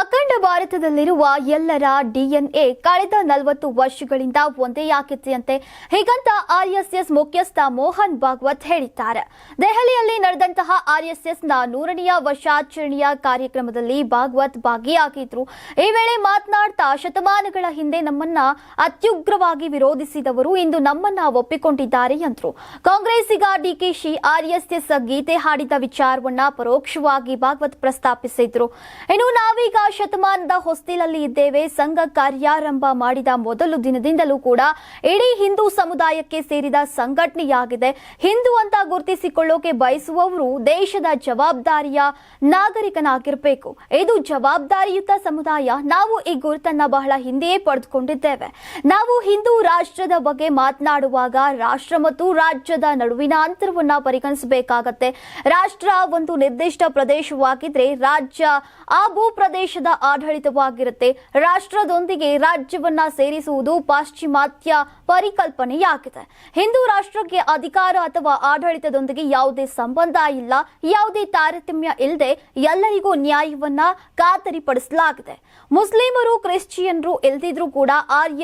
ಅಖಂಡ ಭಾರತದಲ್ಲಿರುವ ಎಲ್ಲರ ಡಿಎನ್ಎ ಕಳೆದ ನಲವತ್ತು ವರ್ಷಗಳಿಂದ ಒಂದೇ ಒಂದೇಯಾಗಿದೆಯಂತೆ ಹೀಗಂತ ಆರ್ಎಸ್ಎಸ್ ಮುಖ್ಯಸ್ಥ ಮೋಹನ್ ಭಾಗವತ್ ಹೇಳಿದ್ದಾರೆ. ದೆಹಲಿಯಲ್ಲಿ ನಡೆದಂತಹ ಆರ್ಎಸ್ಎಸ್ನ ನೂರನೆಯ ವರ್ಷಾಚರಣೆಯ ಕಾರ್ಯಕ್ರಮದಲ್ಲಿ ಭಾಗವತ್ ಭಾಗಿಯಾಗಿದ್ರು. ಈ ವೇಳೆ ಮಾತನಾಡ್ತಾ ಶತಮಾನಗಳ ಹಿಂದೆ ನಮ್ಮನ್ನ ಅತ್ಯುಗ್ರವಾಗಿ ವಿರೋಧಿಸಿದವರು ಇಂದು ನಮ್ಮನ್ನ ಒಪ್ಪಿಕೊಂಡಿದ್ದಾರೆ ಎಂದರು. ಕಾಂಗ್ರೆಸ್ಸಿಗ ಡಿಕೆಶಿ ಆರ್ಎಸ್ಎಸ್ ಗೀತೆ ಹಾಡಿದ ವಿಚಾರವನ್ನ ಪರೋಕ್ಷವಾಗಿ ಭಾಗವತ್ ಪ್ರಸ್ತಾಪಿಸಿದ್ರು. ಇನ್ನು ನಾವೀಗ ಶತಮಾನದ ಹೊಸ್ತಿಲಲ್ಲಿ ಇದ್ದೇವೆ. ಸಂಘ ಕಾರ್ಯಾರಂಭ ಮಾಡಿದ ಮೊದಲು ದಿನದಿಂದಲೂ ಕೂಡ ಇಡೀ ಹಿಂದೂ ಸಮುದಾಯಕ್ಕೆ ಸೇರಿದ ಸಂಘಟನೆಯಾಗಿದೆ. ಹಿಂದೂ ಅಂತ ಗುರುತಿಸಿಕೊಳ್ಳೋಕೆ ಬಯಸುವವರು ದೇಶದ ಜವಾಬ್ದಾರಿಯ ನಾಗರಿಕನಾಗಿರಬೇಕು. ಇದು ಜವಾಬ್ದಾರಿಯುತ ಸಮುದಾಯ. ನಾವು ಈ ಗುರುತನ್ನ ಬಹಳ ಹಿಂದೆಯೇ ಪಡೆದುಕೊಂಡಿದ್ದೇವೆ. ನಾವು ಹಿಂದೂ ರಾಷ್ಟ್ರದ ಬಗ್ಗೆ ಮಾತನಾಡುವಾಗ ರಾಷ್ಟ್ರ ಮತ್ತು ರಾಜ್ಯದ ನಡುವಿನ ಅಂತರವನ್ನ ಪರಿಗಣಿಸಬೇಕಾಗತ್ತೆ. ರಾಷ್ಟ್ರ ಒಂದು ನಿರ್ದಿಷ್ಟ ಪ್ರದೇಶವಾಗಿದ್ರೆ ರಾಜ್ಯ ಆ ಭೂ ಪ್ರದೇಶದ ಆಡಳಿತವಾಗಿರುತ್ತೆ. ರಾಷ್ಟ್ರದೊಂದಿಗೆ ರಾಜ್ಯವನ್ನ ಸೇರಿಸುವುದು ಪಾಶ್ಚಿಮಾತ್ಯ ಪರಿಕಲ್ಪನೆಯಾಗಿದೆ. ಹಿಂದೂ ರಾಷ್ಟ್ರಕ್ಕೆ ಅಧಿಕಾರ ಅಥವಾ ಆಡಳಿತದೊಂದಿಗೆ ಯಾವುದೇ ಸಂಬಂಧ ಇಲ್ಲ, ಯಾವುದೇ ತಾರತಮ್ಯ ಇಲ್ಲದೆ ಎಲ್ಲರಿಗೂ ನ್ಯಾಯವನ್ನ ಖಾತರಿಪಡಿಸಲಾಗಿದೆ. ಮುಸ್ಲಿಮರು ಕ್ರಿಶ್ಚಿಯನ್ರು ಇಲ್ದಿದ್ರೂ ಕೂಡ ಆರ್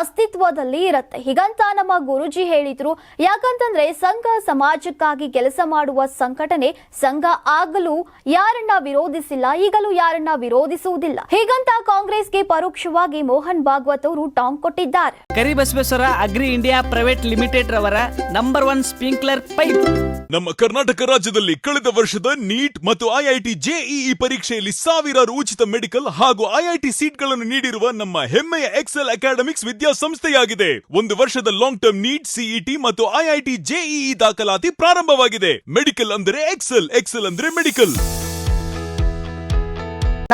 ಅಸ್ತಿತ್ವದಲ್ಲಿ ಇರುತ್ತೆ. ಹೀಗಂತ ನಮ್ಮ ಗುರುಜಿ ಹೇಳಿದ್ರು, ಯಾಕಂತಂದ್ರೆ ಸಂಘ ಸಮಾಜಕ್ಕಾಗಿ ಕೆಲಸ ಮಾಡುವ ಸಂಘಟನೆ ಸಂಘ ಆಗಲು ಯಾರನ್ನ ವಿರೋಧಿಸಿಲ್ಲ, ಈಗಲೂ ಯಾರನ್ನ ವಿರೋಧಿಸುವುದಿಲ್ಲ. ಹೀಗಂತ ಕಾಂಗ್ರೆಸ್ಗೆ ಪರೋಕ್ಷವಾಗಿ ಮೋಹನ್ ಭಾಗವತ್ ಅವರು ಟಾಂಗ್ ಕೊಟ್ಟಿದ್ದಾರೆ. Karibasaveshwara agri India private limited ರವರ ನಂಬರ್ ಒನ್ ಸ್ಪ್ರಿಂಕ್ಲರ್ ಪೈಪ್. ನಮ್ಮ ಕರ್ನಾಟಕ ರಾಜ್ಯದಲ್ಲಿ ಕಳೆದ ವರ್ಷದ ನೀಟ್ ಮತ್ತು ಐಐಟಿ ಜೆಇಇ ಪರೀಕ್ಷೆಯಲ್ಲಿ ಸಾವಿರಾರು ಉಚಿತ ಮೆಡಿಕಲ್ ಹಾಗೂ ಐಐಟಿ ಸೀಟ್ಗಳನ್ನು ನೀಡಿರುವ ನಮ್ಮ ಹೆಮ್ಮೆಯ ಎಕ್ಸೆಲ್ ಅಕಾಡೆಮಿಕ್ಸ್ ವಿದ್ಯಾಸಂಸ್ಥೆಯಾಗಿದೆ. ಒಂದು ವರ್ಷದ ಲಾಂಗ್ ಟರ್ಮ್ ನೀಟ್ ಸಿಇಟಿ ಮತ್ತು ಐಐಟಿ ಜೆಇಇ ದಾಖಲಾತಿ ಪ್ರಾರಂಭವಾಗಿದೆ. ಮೆಡಿಕಲ್ ಅಂದರೆ ಎಕ್ಸೆಲ್ ಎಕ್ಸೆಲ್ ಅಂದ್ರೆ ಮೆಡಿಕಲ್.